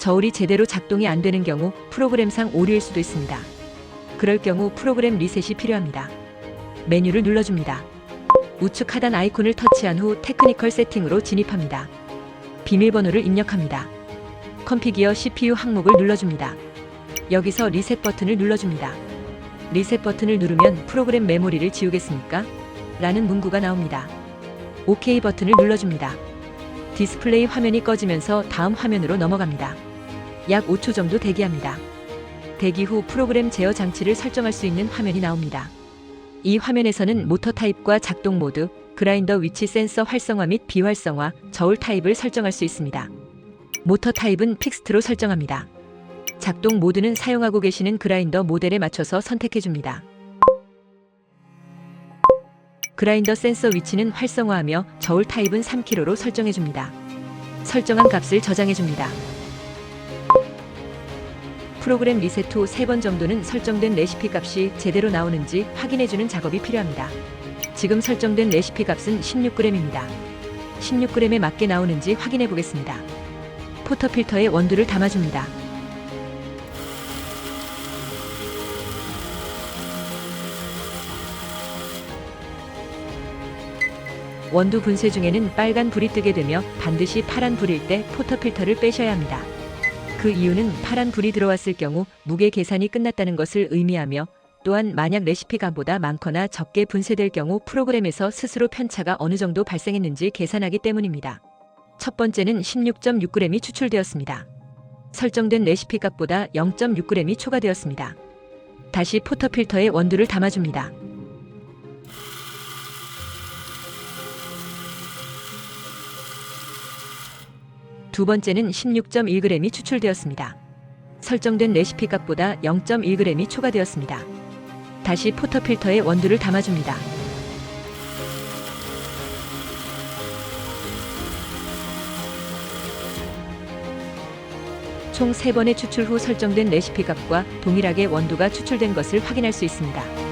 저울이 제대로 작동이 안 되는 경우 프로그램상 오류일 수도 있습니다. 그럴 경우 프로그램 리셋이 필요합니다. 메뉴를 눌러줍니다. 우측 하단 아이콘을 터치한 후 테크니컬 세팅으로 진입합니다. 비밀번호를 입력합니다. 컴피기어 CPU 항목을 눌러줍니다. 여기서 리셋 버튼을 눌러줍니다. 리셋 버튼을 누르면 프로그램 메모리를 지우겠습니까? 라는 문구가 나옵니다. OK 버튼을 눌러줍니다. 디스플레이 화면이 꺼지면서 다음 화면으로 넘어갑니다. 약 5초 정도 대기합니다. 대기 후 프로그램 제어 장치를 설정할 수 있는 화면이 나옵니다. 이 화면에서는 모터 타입과 작동 모드, 그라인더 위치 센서 활성화 및 비활성화, 저울 타입을 설정할 수 있습니다. 모터 타입은 픽스트로 설정합니다. 작동 모드는 사용하고 계시는 그라인더 모델에 맞춰서 선택해 줍니다. 그라인더 센서 위치는 활성화하며 저울 타입은 3kg로 설정해 줍니다. 설정한 값을 저장해 줍니다. 프로그램 리셋 후 3번 정도는 설정된 레시피 값이 제대로 나오는지 확인해 주는 작업이 필요합니다. 지금 설정된 레시피 값은 16g입니다. 16g에 맞게 나오는지 확인해 보겠습니다. 포터 필터에 원두를 담아줍니다. 원두 분쇄 중에는 빨간 불이 뜨게 되며 반드시 파란 불일 때 포터 필터를 빼셔야 합니다. 그 이유는 파란 불이 들어왔을 경우 무게 계산이 끝났다는 것을 의미하며 또한 만약 레시피가 보다 많거나 적게 분쇄될 경우 프로그램에서 스스로 편차가 어느 정도 발생했는지 계산하기 때문입니다. 첫 번째는 16.6g이 추출되었습니다. 설정된 레시피 값보다 0.6g이 초과되었습니다. 다시 포터 필터에 원두를 담아줍니다. 두 번째는 16.1g이 추출되었습니다. 설정된 레시피 값보다 0.1g이 초과되었습니다. 다시 포터 필터에 원두를 담아줍니다. 총 3번의 추출 후 설정된 레시피 값과 동일하게 원두가 추출된 것을 확인할 수 있습니다.